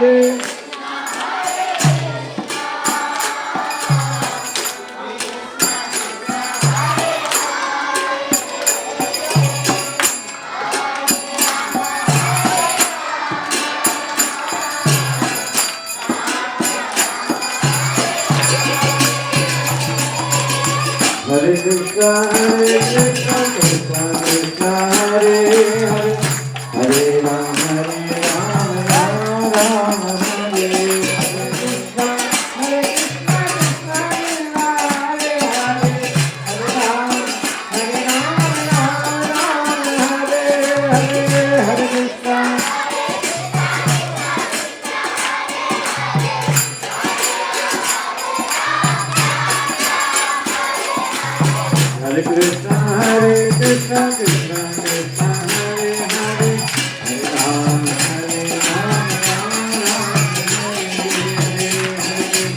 நாடு Hare Krishna, Hare Krishna, Krishna Krishna. Hare Krishna, Hare Krishna, Krishna Krishna, Hare Hare, Hare Rama, Hare Rama, Rama Rama, Hare Hare.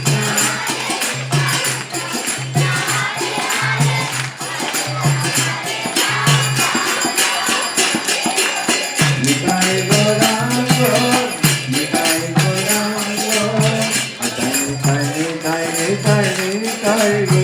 Nitai Gorango, Nitai Gorango, Atai Nitai Nitai Nitai Nitai Nitai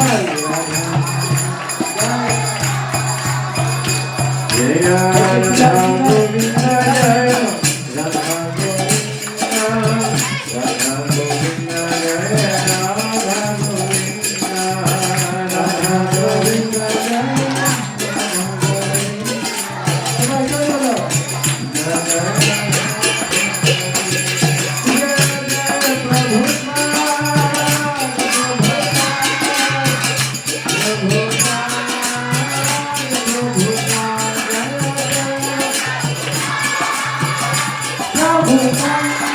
Ay. Oh,